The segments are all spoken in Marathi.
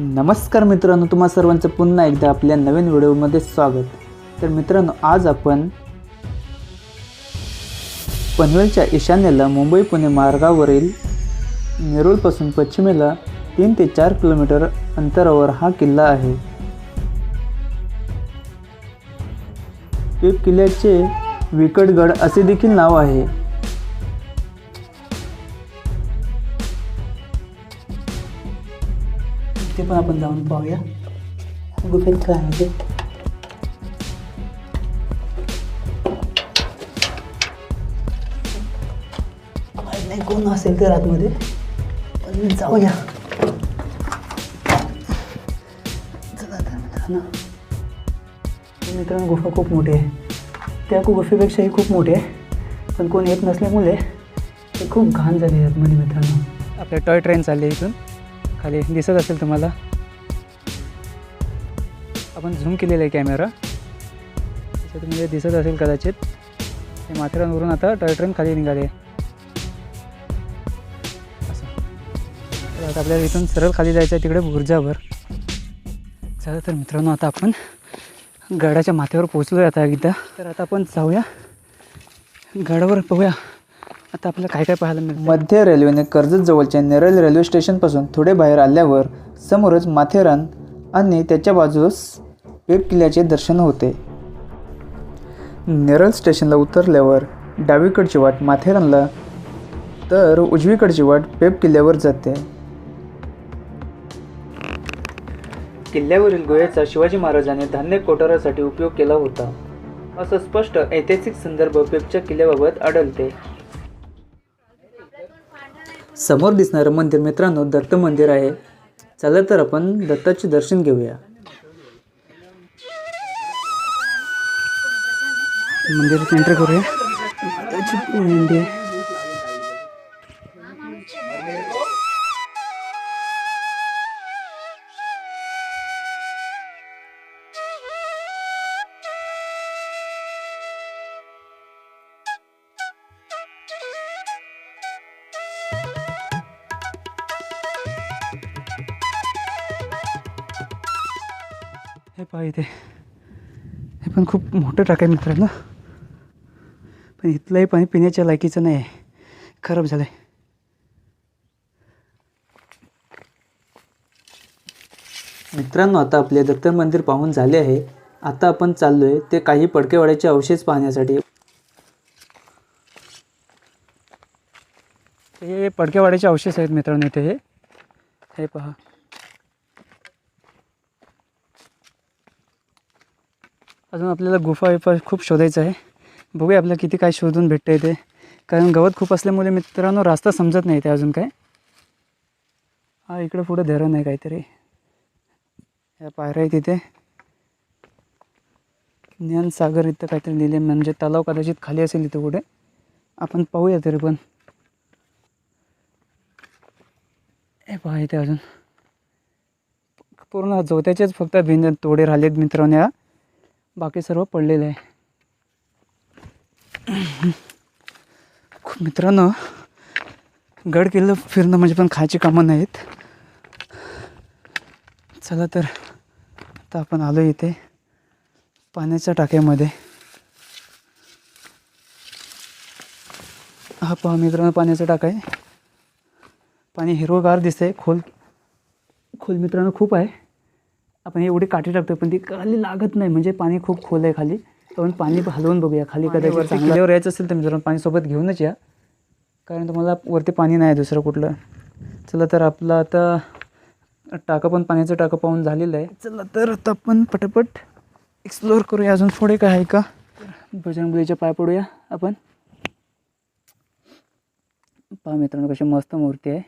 नमस्कार मित्रांनो तुम्हा सर्वांचं पुन्हा एकदा आपल्या नवीन व्हिडिओमध्ये स्वागत. तर मित्रांनो आज आपण पनवेलच्या ईशान्येला मुंबई पुणे मार्गावरील नेरूळपासून पश्चिमेला तीन ते चार किलोमीटर अंतरावर हा किल्ला आहे. पेप किल्ल्याचे विकटगड असे देखील नाव आहे. ते पण आपण जाऊन पाहूया. गुफेत काय आहे ते. नाही कोण असेल तर आतमध्ये पण जाऊया. चला तर मित्रांनो. मित्रांनो गुफा खूप मोठी आहे. त्या गुफेपेक्षाही खूप मोठी आहे. पण कोण येत नसल्यामुळे ते खूप घाण झाली आहे आतमध्ये मित्रांनो. आपल्या टॉय ट्रेन चालली आहे इथून. खाली दिसत असेल तुम्हाला. आपण झूम केलेला आहे कॅमेरा त्याच्यामध्ये म्हणजे दिसत असेल कदाचित. हे माथेरानवरून आता टॉय ट्रेन खाली निघाले. असं. तर आता आपल्याला इथून सरळ खाली जायचं आहे तिकडे बुर्जावर. चला तर मित्रांनो आता आपण गडाच्या माथ्यावर पोचलो आता एकदा. तर आता आपण जाऊया. गडावर पाहूया. आता आपल्याला काय काय पाहायला मिळतं मध्य रेल्वेने कर्जत जवळच्या नेरळ रेल्वे स्टेशनपासून थोडे बाहेर आल्यावर समोरच माथेरान आणि त्याच्या बाजूस वेब किल्ल्याचे दर्शन होते. नेरळ स्टेशनला उतरल्यावर डावीकडची वाट माथेरानला तर उजवीकडची वाट पेप किल्ल्यावर जाते. किल्ल्यावरील गोह्याचा शिवाजी महाराजांनी धान्य कोठारासाठी उपयोग केला होता. असं स्पष्ट ऐतिहासिक संदर्भ पेपच्या किल्ल्याबाबत आढळते. समोर दिसणारं मंदिर मित्रांनो दत्त मंदिर आहे. चला तर आपण दत्ताचे दर्शन घेऊया. मंदिरात एंटर करूया. हे पहा इथे. हे पण खूप मोठं टाक आहे मित्रांनो. पण इथलंही पाणी पिण्याच्या लायकीचं नाही आहे. खराब झालं आहे मित्रांनो आता आपले दत्त मंदिर पाहून झाले आहे. आता आपण चाललो आहे ते काही पडकेवाड्याचे अवशेष पाहण्यासाठी. हे पडकेवाड्याचे अवशेष आहेत मित्रांनो इथे. हे हे पहा. अजून आपल्याला गुफा विफा खूप शोधायचं आहे. बघूया आपल्याला किती काय शोधून भेटतं आहे ते. कारण गवत खूप असल्यामुळे मित्रांनो रास्ता समजत नाही ते अजून काय. हा इकडं पुढं धरण आहे काहीतरी. या पायऱ्या आहे तिथे ज्ञानसागर इथं काहीतरी लिहिले म्हणजे तलाव कदाचित खाली असेल इथं कुठे आपण पाहूया तरी पण. हे पहा इथे अजून. पूर्ण जोत्याचेच फक्त भिंत तोडे राहिलेत मित्रांनो या. बाकी सर्व पडलेलं आहे. खूप मित्रांनो गड किल्लं फिरणं म्हणजे पण खायची कामं नाहीत. चला तर आता आपण आलो इथे पाण्याच्या टाक्यामध्ये. हा पहा मित्रांनो पाण्याचा टाका आहे. पाणी हिरवगार दिसतंय खोल खोल मित्रांनो खूप आहे. आपण एवढी काठी टाकतो पण ती खाली लागत नाही. म्हणजे पाणी खूप खोल आहे खाली. आपण पाणी हलवून बघूया. खाली कदाचित चांगल्यावर यायचं असेल तर मित्रांनो पाणी सोबत घेऊनच या. कारण तुम्हाला वरती पाणी नाही दुसरं कुठलं. चला तर आपलं आता टाकं पण पाण्याचं टाकं पाहून झालेलं आहे. चला तर आता आपण पटापट एक्सप्लोअर करूया. अजून पुढे काय आहे का? बजरंगबलीच्या पाय पडूया आपण. पहा मित्रांनो कशी मस्त मूर्ती आहे.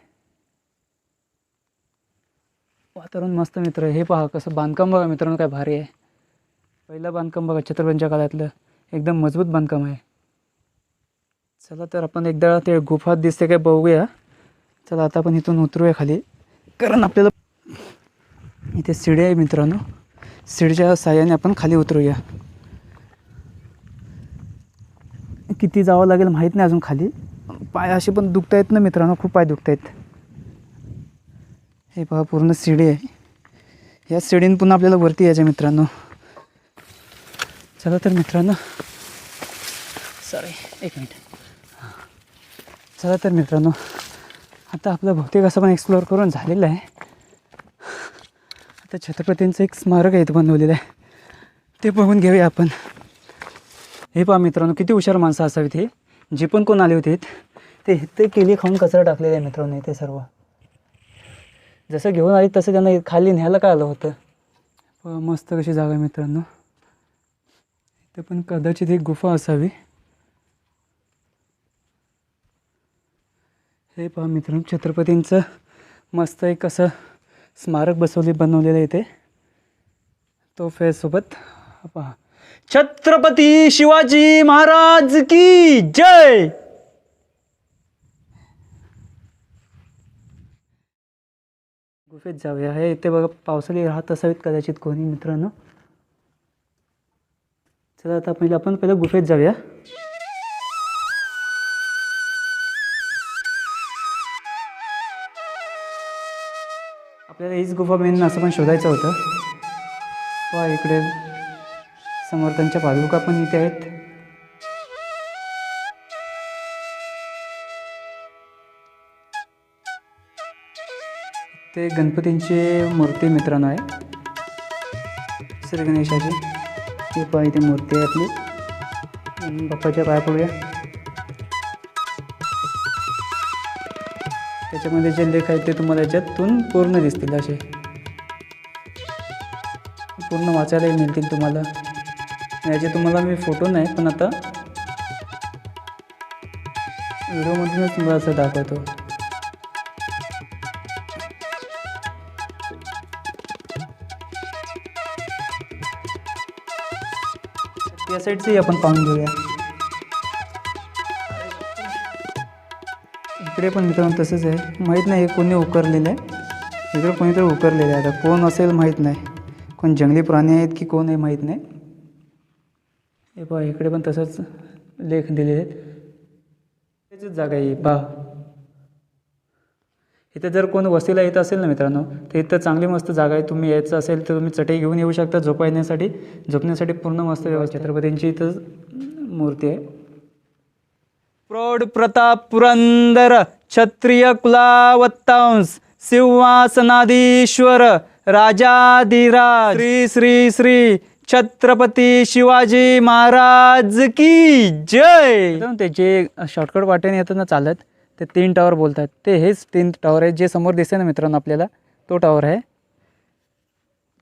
वातावरण मस्त मित्र हे पहा कसं बांधकाम बघा मित्रांनो काय भारी आहे. पहिलं बांधकाम बघा छत्रपतींच्या काळातलं. एकदम मजबूत बांधकाम आहे. चला तर आपण एकदा ते गुफात दिसते काय बघूया. चला आता आपण इथून उतरूया खाली. कारण आपल्याला इथे शिडी आहे मित्रांनो. शिडीच्या साह्याने आपण खाली उतरूया. किती जावं लागेल माहीत नाही अजून खाली. पाय असे पण दुखत आहेत ना मित्रांनो खूप पाय दुखत आहेत हे पहा पूर्ण शिडी आहे. या शिडीन पुन्हा आपल्याला वरती यायचं आहे मित्रांनो. चला तर मित्रांनो. सॉरी एक मिनिट. हां. चला तर मित्रांनो. आता आपलं बहुतेक असं पण एक्सप्लोअर करून झालेलं आहे. आता छत्रपतींचं एक स्मारक आहे इथं बनवलेलं आहे. ते बघून घेऊया आपण. हे पहा मित्रांनो किती हुशार माणसं असावीत हे. जे पण कोण आले होते ते ते केली खाऊन कचरा टाकलेला आहे मित्रांनो इथे सर्व. जसं घेऊन आली तसं त्यांना खाली न्यायला काय आलं होतं. पहा, मस्त कशी जागा मित्रांनो. इथं पण कदाचित एक गुफा असावी. हे पहा मित्रांनो छत्रपतींचं मस्त एक असं स्मारक बसवले बनवलेलं आहे इथे. तो फेसोबत पहा. छत्रपती शिवाजी महाराज की जय! गुफेत जाऊया. हे इथे बघा पावसाळी राहत असावेत कदाचित कोणी मित्रांनो. चला आता पहिले आपण पहिलं गुफेत जाऊया. आपल्याला हीच गुफा मेन असं पण शोधायचं होतं. वा इकडे समर्थांच्या पादुका पण इथे आहेत. ते गणपतींची मूर्ती मित्रांनो आहे. श्री गणेशाची. ती पहा इथे मूर्ती आहे आपली. आणि बाप्पाच्या पाया पडूया. त्याच्यामध्ये जे लेख आहेत ते तुम्हाला याच्यातून पूर्ण दिसतील असे. पूर्ण वाचायलाही मिळतील तुम्हाला. याचे तुम्हाला मी फोटो नाही पण आता व्हिडिओमधूनच तुम्हाला असं दाखवतो. या साईडचंही आपण पाहून घेऊया. इकडे पण मित्रांनो तसंच आहे. माहीत नाही हे कोणी उकरलेलं आहे. इकडे कोणीतरी उकरलेलं आहे. आता कोण असेल माहीत नाही. कोण जंगली प्राणी आहेत की कोण आहे माहीत नाही. हे पहा इकडे पण तसंच लेख दिलेले आहेत. त्याचीच जागा आहे. पहा. इथे जर कोण वस्तीला येत असेल ना मित्रांनो तर इथं चांगली मस्त जागा आहे. तुम्ही यायचं असेल तर तुम्ही चटई घेऊन येऊ शकता झोपायण्यासाठी झोपण्यासाठी पूर्ण मस्त व्यवस्था छत्रपतींची इथं मूर्ती आहे. प्रौढ प्रताप पुरंदर क्षत्रिय कुलावत्तांस सिंहासनाधीश्वर राजाधिराज. श्री श्री श्री छत्रपती शिवाजी महाराज की जय. ते जे शॉर्टकट वाटेने येतात ना चालत ते तीन टावर बोलतात. ते हेच तीन टावर आहेत जे समोर दिसते ना मित्रांनो आपल्याला. तो टावर आहे.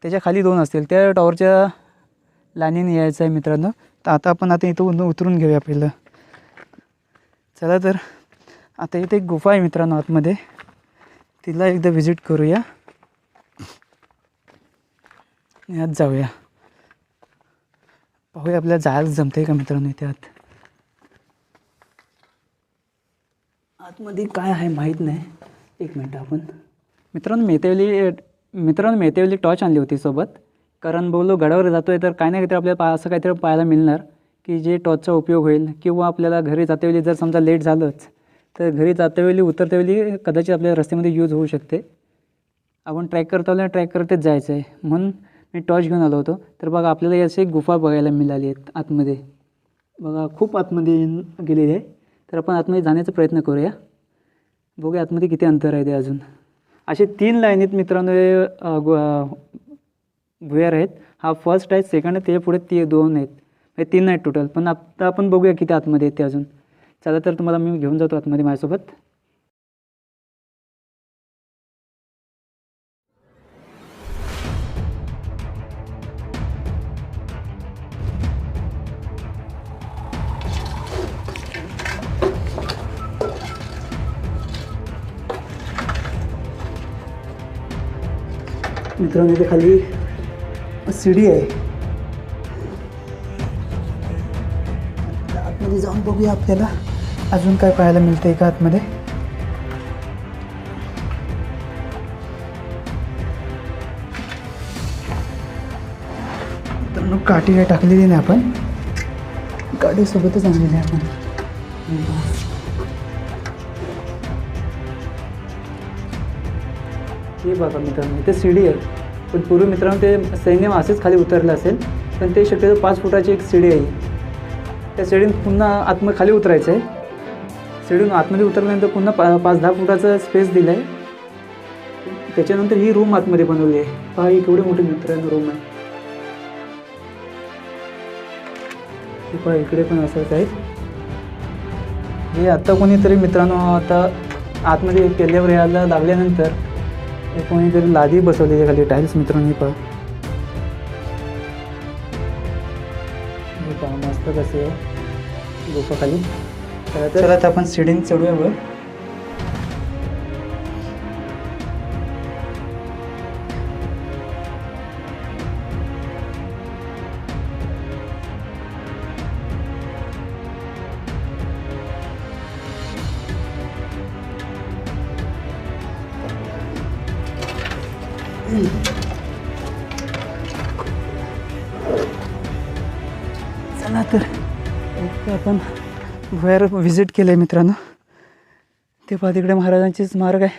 त्याच्याखाली दोन असतील. त्या टॉवरच्या लाईनीने यायचं आहे मित्रांनो. तर आता आपण आता इथं उतरून घेऊया पहिलं. चला तर आता इथे एक गुफा आहे मित्रांनो आतमध्ये. तिला एकदा व्हिजिट करूया. यात जाऊया. पाहूया आपल्याला जायला जमते का मित्रांनो इथे आत? आतमध्ये काय आहे माहीत नाही. एक मिनटं आपण. मित्रांनो मेतेवली मित्रांनो मेतेवली टॉर्च आणली होती सोबत. कारण बोललो गडावर जातो आहे तर काय नाही काहीतरी आपल्याला पा असं काहीतरी पाहायला मिळणार की जे टॉर्चचा उपयोग होईल. किंवा आपल्याला घरी जातेवेळी जर समजा लेट झालंच तर घरी जातेवेळी उतरतेवेळी कदाचित आपल्या रस्त्यामध्ये यूज होऊ शकते. आपण ट्रॅक करता आलो ट्रॅक करतच जायचं आहे म्हणून मी टॉर्च घेऊन आलो होतो. तर बघा आपल्याला याची एक गुफा बघायला मिळाली आहेत आतमध्ये. बघा खूप आतमध्ये गेलेली आहे. तर आपण आतमध्ये जाण्याचा प्रयत्न करूया. बघूया आतमध्ये किती अंतर आहे ते अजून. असे तीन लाईनीत मित्रांनो हे, गु- भुयार आहेत. हा फर्स्ट आहे सेकंड आहे ते पुढे ती दोन आहेत. हे तीन आहेत टोटल पण आता आपण बघूया किती आतमध्ये आहेत ते अजून. चला तर तुम्हाला मी घेऊन जातो आतमध्ये माझ्यासोबत. मित्रांनो इथे खाली सीडी आहे. आतमध्ये जाऊन बघूया आपल्याला. अजून काय पाहायला मिळतंय का आतमध्ये? काठी काय टाकलेली नाही आपण. गाडीसोबतच आणलेली आहे आपण. हे बघा मित्रांनो इथे सीडी आहे. पण पूर्वी मित्रांनो ते सैन्य असेच खाली उतरलं असेल पण ते शक्यतो पाच फुटाची एक शिडी आहे त्या सीडीन पुन्हा आतमध्ये खाली उतरायचं आहे. शिडीतून आतमध्ये उतरल्यानंतर पुन्हा पा पाच दहा फुटाचा स्पेस दिला आहे त्याच्यानंतर ही रूम आतमध्ये बनवली आहे. पहा ही केवढी मोठी मित्रांनो रूम आहे. पहा इकडे पण असंच आहे. हे आत्ता कोणीतरी मित्रांनो आता आतमध्ये केल्यावर यायला लागल्यानंतर कोणीतरी लादी बसवलेली आहे खाली टाईल्स मित्रांनी पहा मस्त कसे आहे. गुफा खाली. चला तर आपण सिडिंग चढूया बघ आपण भुयार व्हिजिट केलं आहे मित्रांनो. ते पहा तिकडे महाराजांची स्मारक आहे.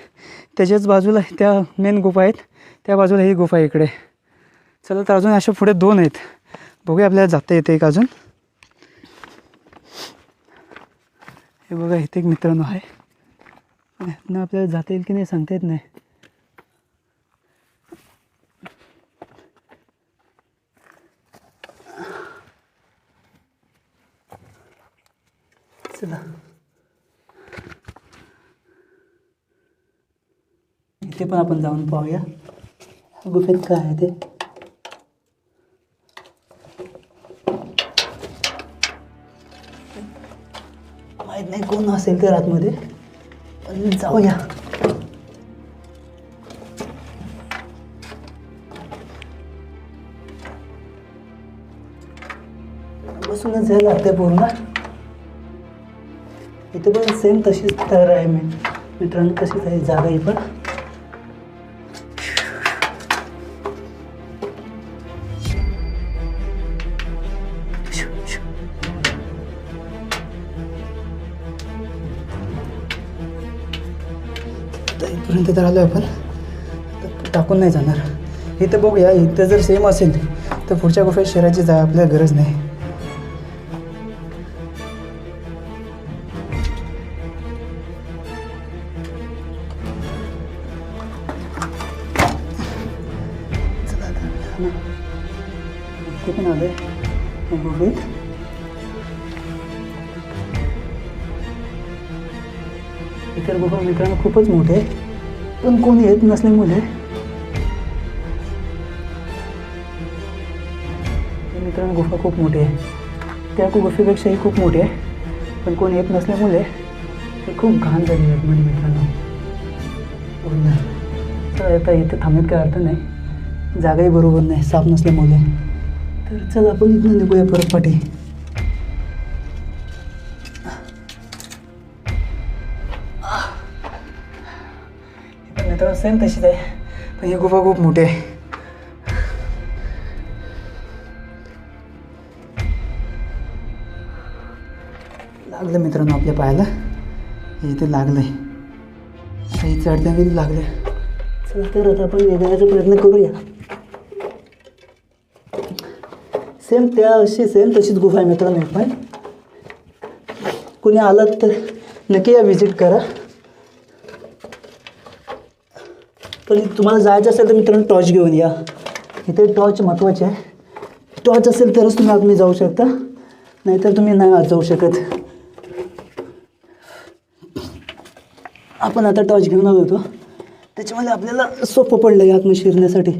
त्याच्याच बाजूला त्या मेन गुफा आहेत. त्या बाजूला ही गुफा आहे इकडे. चला तर अजून अशा पुढे दोन आहेत. बघूया आपल्याला जाता येते एक अजून. हे बघा इथे एक मित्रांनो आहे. पण आपल्याला जाता येईल की नाही सांगता येत नाही चला इथे पण आपण जाऊन पाहूया. गुफेत काय आहे ते. माहीत नाही कोण असेल तर आतमध्ये पण जाऊया. बसूनच जायला लागते पूर्ण. इथे पण सेम तशीच तयार आहे मी मित्रांनो तशीच आहे जागा ही पण. आता इथपर्यंत तर आलो आपण. टाकून नाही जाणार. इथं बघूया इथं जर सेम असेल तर पुढच्या गोष्टीत शहराची जा आपल्याला गरज नाही. गुफा खूपच मोठे आहे पण कोणी येत नसल्यामुळे मित्रांनो गुफा खूप मोठी आहे. त्या गुफेपेक्षाही खूप मोठी आहे. पण कोणी येत नसल्यामुळे ते खूप घाण झाली आहे म्हणजे मित्रांनो. पूर्ण तर आता इथे थांबण्यात काय अर्थ नाही. जागाही बरोबर नाही. साफ नसल्यामुळे. तर चल आपण इथून निघूया परत पाठी. तर सेम तशीच आहे. पण ही गुफा खूप मोठी आहे. लागलं मित्रांनो आपल्या पायाला. हे इथे लागलं आहे आता चढत्या गेली लागलं चला तर आता आपण निघण्याचा प्रयत्न करूया. सेम त्या अशी सेम तशीच गुफा आहे मित्रांनो पण. कुणी आलात तर नक्की या व्हिजिट करा. पण तुम्हाला जायचं असेल तर मित्रांनो टॉर्च घेऊन या. इथे टॉर्च महत्त्वाचे आहे. टॉर्च असेल तरच तुम्ही आतमध्ये जाऊ शकता. नाहीतर तुम्ही नाही आत जाऊ शकत. आपण आता टॉर्च घेऊन आलो होतो. त्याच्यामध्ये आपल्याला सोपं पडलं आहे आतमध्ये शिरण्यासाठी.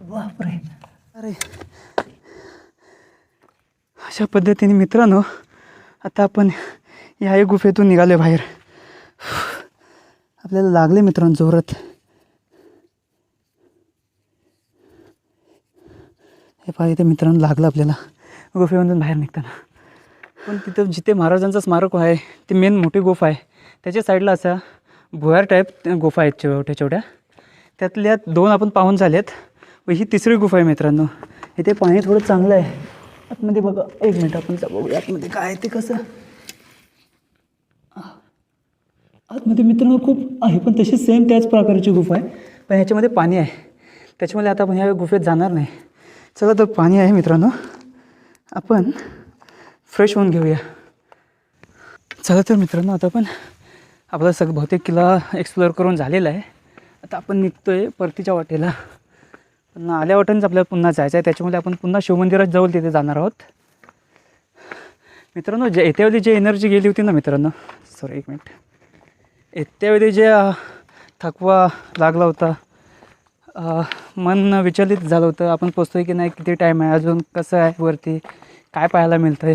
बापरे. अरे. अशा पद्धतीने मित्रांनो आता आपण ह्या गुफेतून निघाले बाहेर. आपल्याला लागले मित्रांनो जोरात. हे पाहिजे ते मित्रांनो लागलं आपल्याला. गुफेमधून बाहेर निघताना. पण तिथं जिथे महाराजांचं स्मारक आहे ती मेन मोठी गुफा आहे. त्याच्या साईडला असा भुयार टाईप गुफा आहेत छोट्या छोट्या त्यातल्या दोन आपण पाहून झाल्यात व ही तिसरी गुफा आहे मित्रांनो. इथे पाणी थोडं चांगलं आहे. आतमध्ये बघा एक मिनिट आपण बघूया आतमध्ये काय ते कसं? आतमध्ये मित्रांनो खूप आहे पण तशी सेम त्याच प्रकारची गुफा आहे. पण ह्याच्यामध्ये पाणी आहे. त्याच्यामुळे आता आपण ह्या गुफेत जाणार नाही. चला तर पाणी आहे मित्रांनो. आपण फ्रेश होऊन घेऊया. चला तर मित्रांनो आता आपण आपला सग बहुतेक किल्ला एक्सप्लोअर करून झालेला आहे. आता आपण निघतो आहे परतीच्या वाटेला. पण आल्या वाटेनच आपल्याला पुन्हा जायचं आहे. त्याच्यामुळे आपण पुन्हा शिवमंदिरात जाऊ तिथे जाणार आहोत. मित्रांनो जे येत्यावेळी जी एनर्जी गेली होती ना मित्रांनो. सॉरी एक मिनिट येत्यावेळी जे थकवा लागला होता मन विचलित झालं होतं. आपण पोचतो की नाही किती टाईम आहे अजून कसं आहे वरती काय पाहायला मिळतं आहे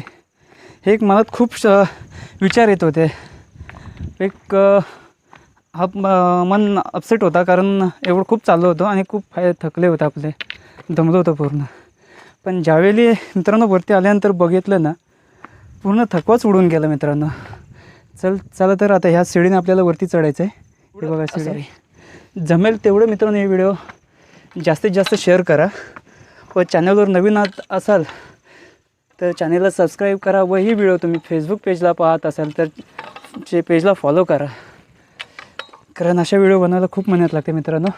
हे एक मनात खूप श विचार येत होते. एक हा मन अपसेट होता कारण एवढं खूप चाललं होतं आणि खूप फाय थकले होते आपले. दमलो होतं पूर्ण. पण ज्यावेळी मित्रांनो वरती आल्यानंतर बघितलं ना पूर्ण थकवाच उडून गेला मित्रांनो. चल चला तर आता ह्या शिडीने आपल्याला वरती चढायचं आहे हे बघा शिडी. जमेल तेवढं मित्रांनो हे व्हिडिओ जास्तीत जास्त शेअर करा. व चॅनलवर नवीन आत असाल तर चॅनलला सबस्क्राईब करा व ही व्हिडिओ तुम्ही फेसबुक पेजला पाहत असाल तर जे पेजला फॉलो करा. कारण अशा व्हिडिओ बनवायला खूप मेहनत लागते मित्रांनो.